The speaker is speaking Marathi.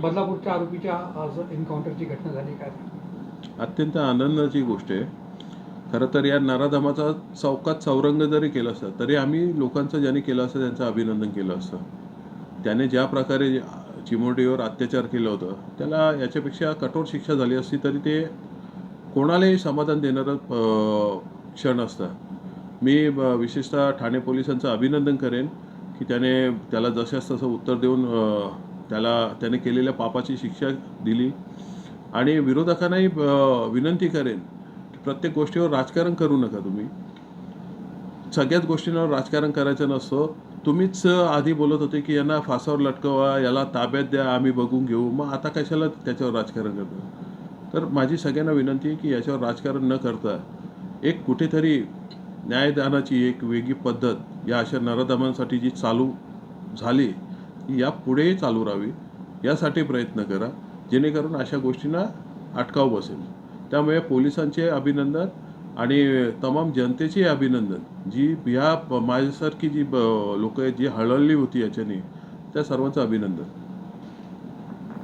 बदलापूरच्या आरोपीच्या आज एन्काउंटरची घटना झाली काय अत्यंत आनंदाची गोष्ट आहे. खरं तर या नराधमाचा चौकात चौरंग जरी केला असता तरी आम्ही लोकांचं ज्याने केलं असतं त्यांचं अभिनंदन केलं असतं. त्याने ज्या प्रकारे चिमोटीवर अत्याचार केलं होतं त्याला याच्यापेक्षा कठोर शिक्षा झाली असती तरी ते कोणालाही समाधान देणारं क्षण असतं. मी विशेषतः ठाणे पोलिसांचं अभिनंदन करेन की त्याने त्याला जशास तसं उत्तर देऊन त्याला त्याने केलेल्या पापाची शिक्षा दिली. आणि विरोधकांनाही विनंती करेन प्रत्येक गोष्टीवर राजकारण करू नका तुम्ही. सगळ्याच गोष्टींवर राजकारण करायचं नसतं. तुम्हीच आधी बोलत होते की यांना फासावर लटकवा याला ताब्यात द्या आम्ही बघून घेऊ. मग आता कशाला त्याच्यावर राजकारण करतो? तर माझी सगळ्यांना विनंती आहे की याच्यावर राजकारण न करता एक कुठेतरी न्यायदानाची एक वेगळी पद्धत या अशा नरदमांसाठी जी चालू झाली या पुढेही चालू राहावी यासाठी प्रयत्न करा. जेणेकरून अशा गोष्टींना अटकाव बसेल. त्यामुळे पोलिसांचे अभिनंदन आणि तमाम जनतेचे अभिनंदन. जी ह्या माझ्यासारखी जी लोक आहेत जी हळहळली होती याच्याने त्या सर्वांचं अभिनंदन.